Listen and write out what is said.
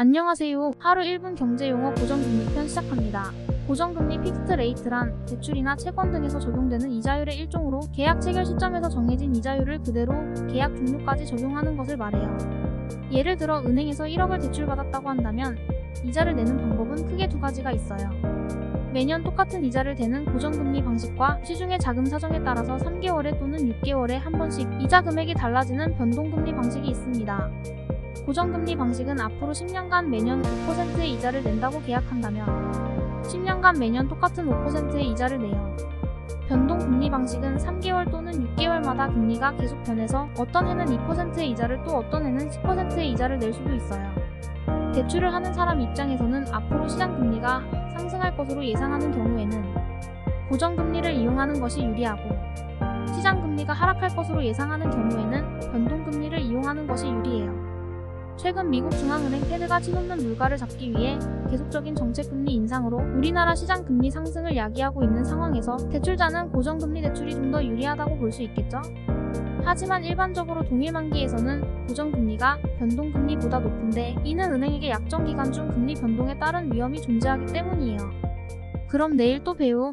안녕하세요. 하루 1분 경제용어 고정금리 편 시작합니다. 고정금리 픽스트 레이트란 대출이나 채권 등에서 적용되는 이자율의 일종으로 계약 체결 시점에서 정해진 이자율을 그대로 계약 종료까지 적용하는 것을 말해요. 예를 들어 은행에서 1억을 대출받았다고 한다면 이자를 내는 방법은 크게 두 가지가 있어요. 매년 똑같은 이자를 대는 고정금리 방식과 시중의 자금 사정에 따라서 3개월에 또는 6개월에 한 번씩 이자 금액이 달라지는 변동금리 방식이 있습니다. 고정금리 방식은 앞으로 10년간 매년 5%의 이자를 낸다고 계약한다면 10년간 매년 똑같은 5%의 이자를 내요. 변동금리 방식은 3개월 또는 6개월마다 금리가 계속 변해서 어떤 해는 2%의 이자를 또 어떤 해는 10%의 이자를 낼 수도 있어요. 대출을 하는 사람 입장에서는 앞으로 시장 금리가 상승할 것으로 예상하는 경우에는 고정금리를 이용하는 것이 유리하고 시장 금리가 하락할 것으로 예상하는 경우에는 변동금리를 이용하는 것이 유리해요. 최근 미국 중앙은행 페드가 치솟는 물가를 잡기 위해 계속적인 정책금리 인상으로 우리나라 시장 금리 상승을 야기하고 있는 상황에서 대출자는 고정금리 대출이 좀 더 유리하다고 볼 수 있겠죠? 하지만 일반적으로 동일 만기에서는 고정금리가 변동금리보다 높은데 이는 은행에게 약정 기간 중 금리 변동에 따른 위험이 존재하기 때문이에요. 그럼 내일 또 배우.